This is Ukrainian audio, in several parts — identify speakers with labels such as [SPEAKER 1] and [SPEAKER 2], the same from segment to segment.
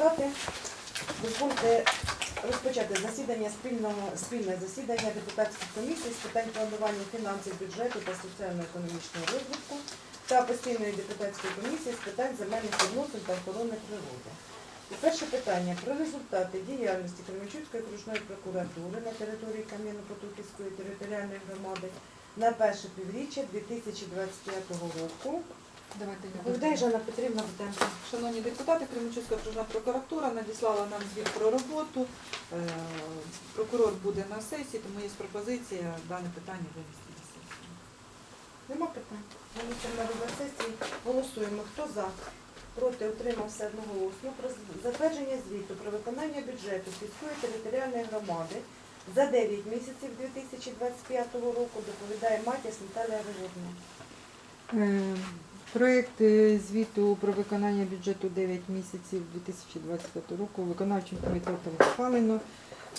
[SPEAKER 1] депутати. Дозвольте розпочати засідання спільного спільне засідання депутатських комісій з питань планування фінансів, бюджету та соціально-економічного розвитку та постійної депутатської комісії з питань земельних відносин та охорони природи. І перше питання про результати діяльності Кременчуцької окружної прокуратури на території Кам'яно-Потоківської територіальної громади на перше півріччя 2025 року.
[SPEAKER 2] Давайте я.
[SPEAKER 1] Жанна Петрівна Бутенко.
[SPEAKER 2] Шановні депутати, Кременчуцька окружна прокуратура надіслала нам звіт про роботу. Е, Прокурор буде на сесії, тому є пропозиція дане питання винести на сесію.
[SPEAKER 1] Нема питань. Голосуємо на розгляд сесії. Голосуємо. Хто за? Проти утримався одноголосно. Про затвердження звіту про виконання бюджету сільської територіальної громади за 9 місяців 2025 року доповідає Матіс Наталія Григорівна.
[SPEAKER 3] Е, Проект е, звіту про виконання бюджету 9 місяців 2025 року виконавчим комітетом схвалено.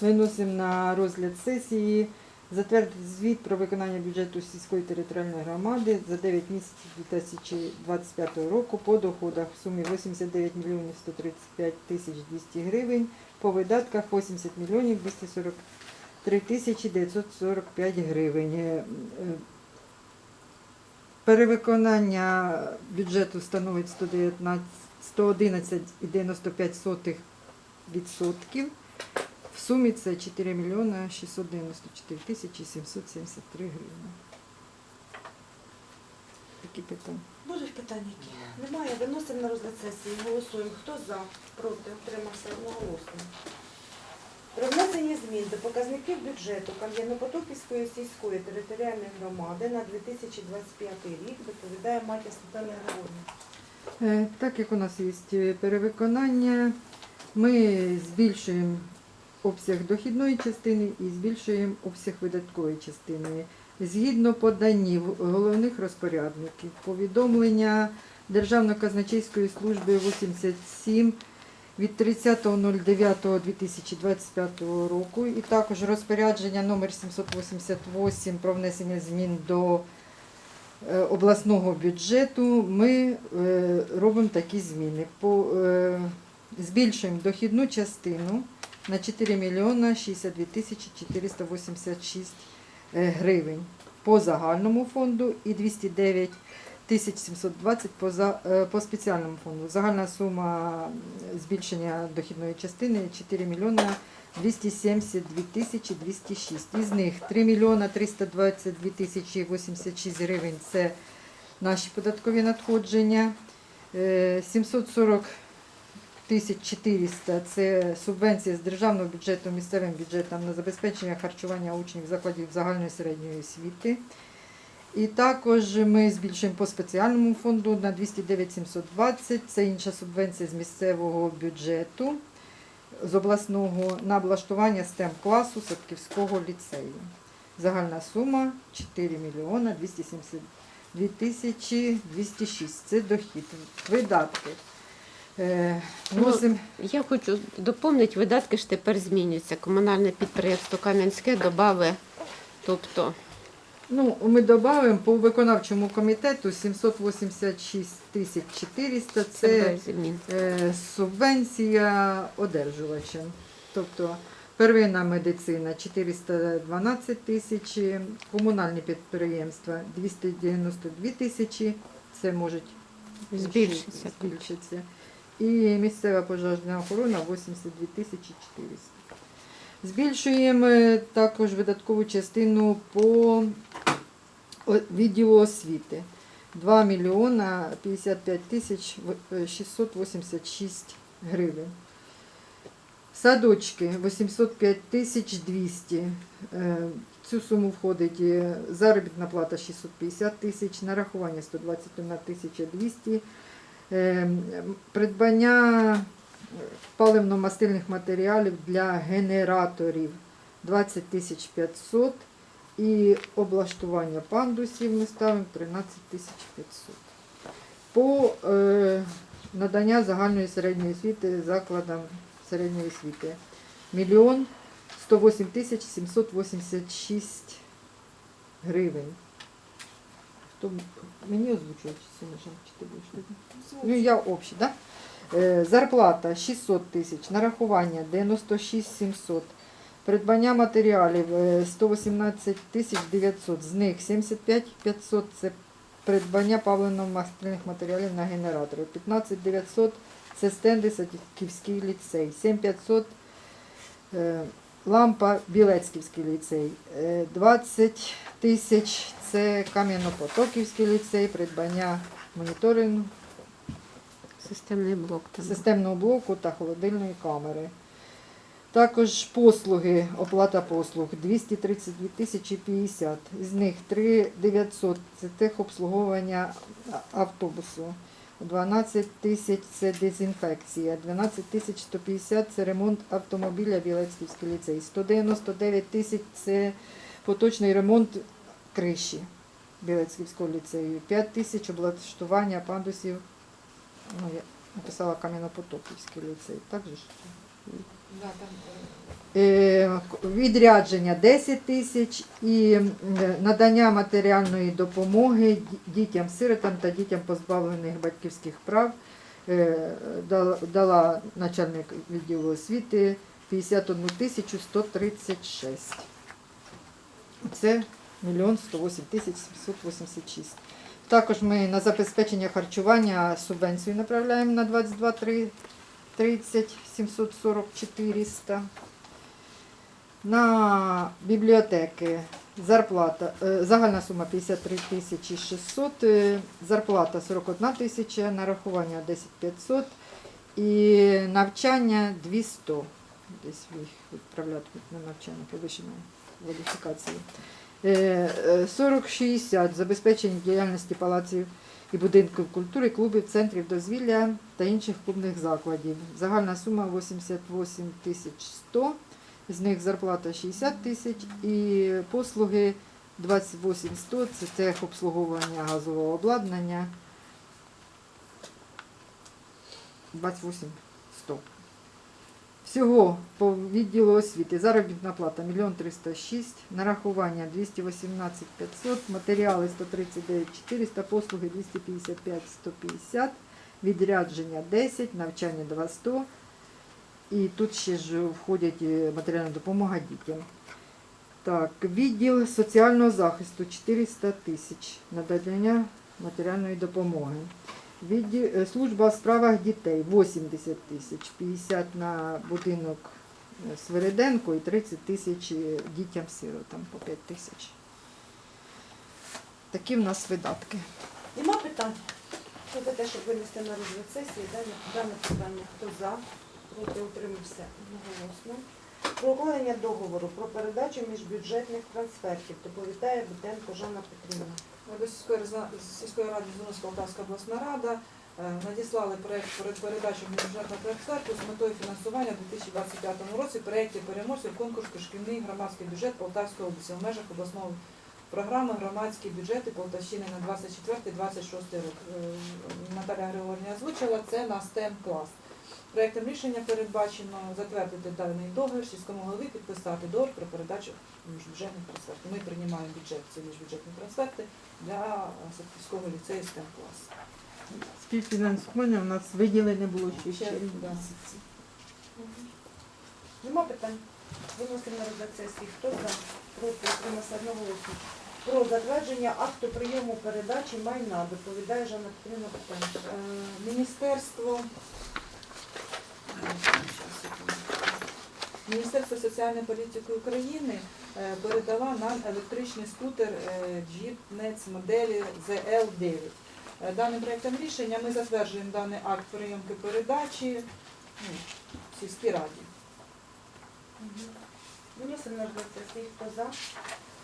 [SPEAKER 3] Виносимо на розгляд сесії. Затвердити звіт про виконання бюджету сільської територіальної громади за 9 місяців 2025 року по доходах в сумі 89 мільйонів 135 тисяч 200 гривень, по видатках 80 мільйонів 243 тисячі 945 гривень. Перевиконання бюджету становить 111,95%. В сумі це 4 мільйона 694 тисячі 773 гривні. Такі питання.
[SPEAKER 1] Будуть питання які? Немає. Виносимо на розгляд сесії. Голосуємо. Хто за? Проти утримався одноголосно. Про внесення змін до показників бюджету Кам'янопотоківської сільської територіальної громади на 2025 рік доповідає Матіс Наталія Григорівна.
[SPEAKER 3] Е, Так як у нас є перевиконання, ми збільшуємо обсяг дохідної частини і збільшуємо обсяг видаткової частини. Згідно поданів головних розпорядників, повідомлення Державно-казначейської служби 87 від 30.09.2025 року і також розпорядження номер 788 про внесення змін до е, обласного бюджету ми е, робимо такі зміни. Е, збільшуємо дохідну частину на 4 мільйона 62 тисячі 486 е, гривень по загальному фонду і 209 тисяч 720 по, за, е, по спеціальному фонду. Загальна сума збільшення дохідної частини 4 мільйона 272 тисячі 206. Із них 3 мільйона 322 тисячі 86 гривень – це наші податкові надходження. Е, 740 тисяч 400 – це субвенція з державного бюджету місцевим бюджетом на забезпечення харчування учнів закладів загальної середньої освіти. І також ми збільшуємо по спеціальному фонду на 209 720. Це інша субвенція з місцевого бюджету, з обласного на облаштування стем класу Садківського ліцею. Загальна сума 4 мільйона 272 тисячі 206. Це дохід. Видатки. Е, вносимо
[SPEAKER 4] Я хочу доповнити, видатки ж тепер змінюються. Комунальне підприємство Кам'янське додали, тобто
[SPEAKER 3] Ну, ми додаємо по виконавчому комітету 786 тисяч 400.
[SPEAKER 4] це
[SPEAKER 3] е, субвенція одержувачам. Тобто первинна медицина 412 тисяч, комунальні підприємства 292 тисячі. Це можуть
[SPEAKER 4] Збільшиться.
[SPEAKER 3] збільшиться. І місцева пожежна охорона 82 тисячі 400. Збільшуємо е, також видаткову частину по відділу освіти. 2 мільйона 55 тисяч е, 686 гривень. Садочки 805 тисяч 200. Е, В цю суму входить е, заробітна плата 650 тисяч, нарахування 121 тисяча 200, е, придбання паливно-мастильних матеріалів для генераторів 20 500 і облаштування пандусів ми ставимо 13 500. По е, надання загальної середньої освіти закладам середньої освіти мільйон 108 786 гривень. Хто мені озвучував чи Синежан, чи ти будеш? Ну, я общий, да? Е, Зарплата 600 тисяч, нарахування 96 700. Придбання матеріалів е, 118 тисяч 900, з них 75 500 – це придбання паливно-мастильних матеріалів на генератори, 15 900 – це стенди Садківський ліцей, 7 500 е, лампа Білецьківський ліцей, е, 20 тисяч – це Кам'янопотоківський ліцей, придбання моніторингу
[SPEAKER 4] Системний блок там.
[SPEAKER 3] системного блоку та холодильної камери. Також послуги, оплата послуг 232 тисячі 50. З них 3 900 – це техобслуговування автобусу. 12 тисяч це дезінфекція, 12 тисяч 150 це ремонт автомобіля Білецьківський ліцей, 199 тисяч це поточний ремонт криші Білецьківського ліцею, 5 тисяч облаштування пандусів ну, я написала Кам'янопотоківський ліцей. Так же ж?
[SPEAKER 2] Да, там,
[SPEAKER 3] Е, відрядження 10 тисяч і надання матеріальної допомоги дітям-сиротам та дітям позбавлених батьківських прав е, дала, дала начальник відділу освіти 51 тисячу 136. Це мільйон 108 тисяч 786. Також ми на забезпечення харчування субвенцію направляємо на 22 30 740 400. На бібліотеки зарплата, е, загальна сума 53 тисячі 600, е, зарплата 41 тисяча, нарахування 10 500 і навчання 200. Десь їх відправляти на навчання підвищеної кваліфікації. Е, е, 40-60 забезпечення діяльності палаців і будинків культури, клубів, центрів дозвілля та інших клубних закладів. Загальна сума 88 тисяч 100, з них зарплата 60 тисяч і послуги 28 100, це техобслуговування газового обладнання 28 100. Всього по відділу освіти заробітна плата 1 306, нарахування 218 500, матеріали 139 400, послуги 255 150, відрядження 10, навчання 2 100. І тут ще ж входять е, матеріальна допомога дітям. Так, відділ соціального захисту 400 тисяч надання матеріальної допомоги. Е, служба у справах дітей 80 тисяч, 50 на будинок е, Свириденко і 30 тисяч е, дітям-сиротам по 5 тисяч. Такі в нас видатки.
[SPEAKER 1] Нема питань? За те, щоб винести на розгляд сесії дане, питання? Хто за? Проти утримався одноголосно. Про укладення договору про передачу міжбюджетних трансфертів доповідає Бутенко Жанна Петрівна.
[SPEAKER 2] До сільської, ради Зунусь Полтавська обласна рада е, надіслали проєкт перед передачі бюджетного трансферту з метою фінансування у 2025 році проєктів переможців конкурсу «Шкільний громадський бюджет Полтавської області в межах обласної програми громадські бюджети Полтавщини на 24-26 рік. Е, Наталя Григорівна озвучила це на STEM клас. Проєктом рішення передбачено затвердити даний договір сільському голові підписати договір про передачу міжбюджетних трансфертів. Ми приймаємо бюджет, ці міжбюджетні трансферти для Садківського ліцею STEM клас.
[SPEAKER 3] Співфінансування у нас виділене було ще
[SPEAKER 2] Ще,
[SPEAKER 3] ще
[SPEAKER 2] да.
[SPEAKER 1] Нема питань? Виносимо на розгляд сесії. Хто за? Проти утримався одноголосно. Про затвердження акту прийому передачі майна доповідає Жанна Петрівна Бутенко.
[SPEAKER 2] Е, Міністерство Міністерство соціальної політики України е, передала нам електричний скутер е, моделі ZL9. Е, Даним проєктом рішення ми затверджуємо даний акт прийомки передачі ну, сільській раді.
[SPEAKER 1] На розгляд. Хто за?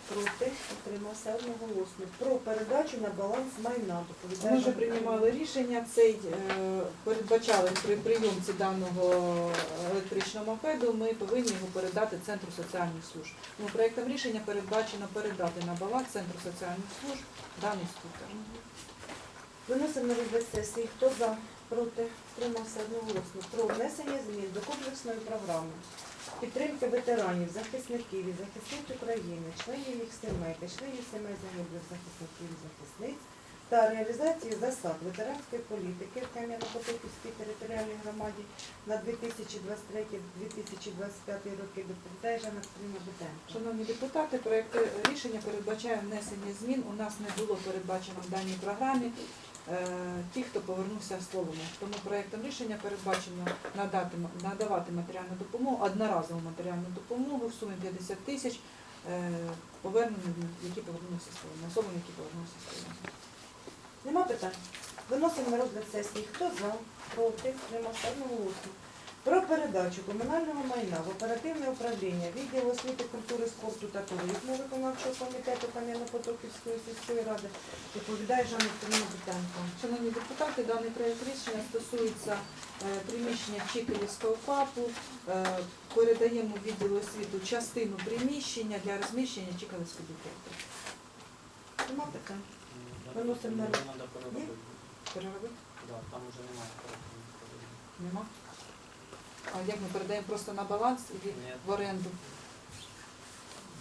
[SPEAKER 1] Проти утримався одноголосно. Про передачу на баланс майна доповідає
[SPEAKER 2] Ми вже приймали рішення, цей е, передбачали при прийомці даного електричного мопеду, ми повинні його передати Центру соціальних служб. Тому проєктом рішення передбачено передати на баланс Центру соціальних служб даний скутер.
[SPEAKER 1] Виносимо на розгляд сесії. Хто за? Проти утримався одноголосно. Про внесення змін до комплексної програми підтримки ветеранів, захисників і захисниць України, членів їх сімей та членів сімей загиблих захисників і захисниць та реалізації засад ветеранської політики в Кам'яно-Потоківській територіальній громаді на 2023-2025 роки доповідає Жанна Петрівна Бутенко.
[SPEAKER 2] Шановні депутати, проект рішення передбачає внесення змін. У нас не було передбачено в даній програмі ті, хто повернувся з словому. Тому проєктом рішення передбачено надати, надавати матеріальну допомогу, одноразову матеріальну допомогу в сумі 50 тисяч повернені, поверненим, які повернулися з полону, особам, які повернулися з полону.
[SPEAKER 1] Нема питань? Виносимо на розгляд сесії. Хто за, проти, нема одноголосно. Про передачу комунального майна в оперативне управління відділу освіти, культури, спорту та туризму виконавчого комітету Кам'яно-Потоківської сільської ради доповідає Жанна Петрівна Бутенко.
[SPEAKER 2] Шановні депутати, даний проект рішення стосується е, приміщення Чикалівського ФАПу. Е, Передаємо відділу освіту частину приміщення для розміщення Чикалівської бібліотеки.
[SPEAKER 1] Нема питань? Виносимо на
[SPEAKER 5] переробити. Да, там вже немає.
[SPEAKER 2] Нема. А як ми передаємо просто на баланс і
[SPEAKER 5] Ні.
[SPEAKER 2] в оренду?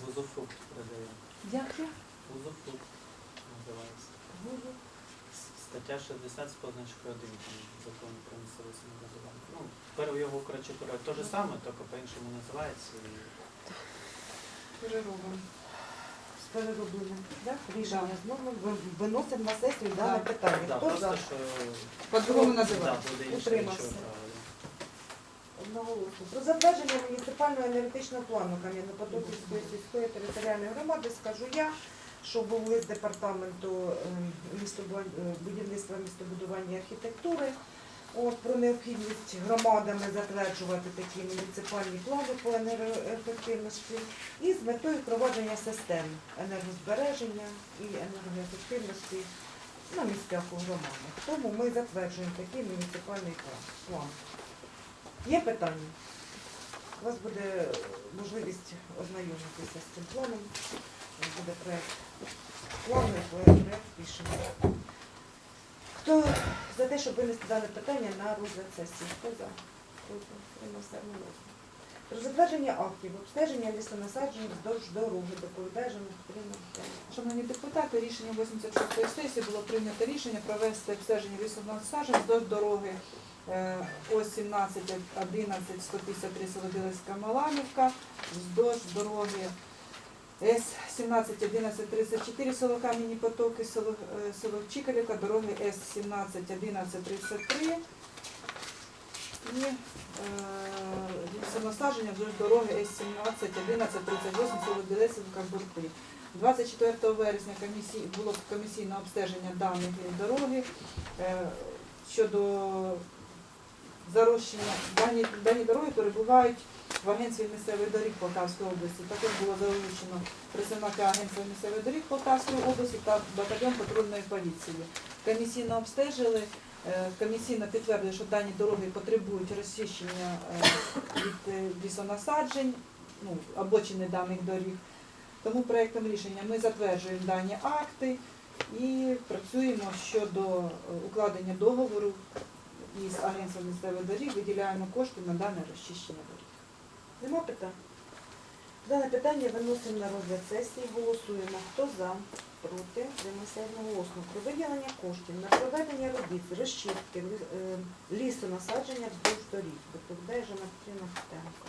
[SPEAKER 5] Бузофрукт передає.
[SPEAKER 2] Дякую.
[SPEAKER 5] Бузофрукт називається. С- Стаття 60 з позначкою 1 там, закону про місцеве самоврядування. Ну, тепер його коротше пере- те ж саме, тільки по-іншому називається. І...
[SPEAKER 2] Переробимо.
[SPEAKER 1] З переробленим да? рішення
[SPEAKER 2] Да.
[SPEAKER 1] знову ви- виносимо на сесію дане питання.
[SPEAKER 5] Да,
[SPEAKER 1] Хто за?
[SPEAKER 5] просто, що...
[SPEAKER 2] По-другому
[SPEAKER 5] Да, буде інше
[SPEAKER 1] Утримався.
[SPEAKER 5] нічого, правильно.
[SPEAKER 1] Одноголосно. Про затвердження муніципального енергетичного плану Кам'яно-Потоківської сільської територіальної громади скажу я, що був лист департаменту е, містобу- е, будівництва, містобудування і архітектури. От, про необхідність громадами затверджувати такі муніципальні плани по енергоефективності і з метою впровадження систем енергозбереження і енергоефективності на місцях у громадах. Тому ми затверджуємо такий муніципальний план. Є питання? У вас буде можливість ознайомитися з цим планом. Буде проєкт плану проєкт рішення. Хто за те, щоб винести дане питання на розгляд сесії? Хто за? Про затвердження актів обстеження лісонасаджень вздовж дороги доповідає Жанна
[SPEAKER 2] Шановні депутати, рішенням 86-ї сесії було прийнято рішення провести обстеження лісонасаджень вздовж дороги ось 17, 11, 153 Солодилецька Маланівка, вздовж дороги С 17, 11, 34 село Кам'яні Потоки, село, е, село Чикалівка, дороги С 17, 11, 33 і е, лісонасадження вздовж дороги С 17, 11, 38 село Білесівка, Бурти. 24 вересня комісії, було комісійне обстеження даних дороги е, щодо зарощення. Дані, дані дороги перебувають в Агенції місцевих доріг Полтавської області. Також було залучено представника Агенції місцевих доріг Полтавської області та батальйон патрульної поліції. Комісійно обстежили, е, комісійно підтвердили, що дані дороги потребують розчищення е, від е, лісонасаджень, ну, обочини даних доріг. Тому проектом рішення ми затверджуємо дані акти і працюємо щодо укладення договору із Агентством місцевих доріг, виділяємо кошти на дане розчищення доріг.
[SPEAKER 1] Нема питань? Дане питання виносимо на розгляд сесії, голосуємо. Хто за, проти, винесе одноголосно. Про виділення коштів на проведення робіт з розчистки е, лісонасадження вздовж доріг. Доповідає Жанна Петрівна Петенко.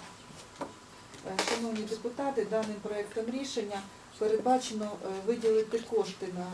[SPEAKER 2] Е, Шановні депутати, даним проектом рішення передбачено е, виділити кошти на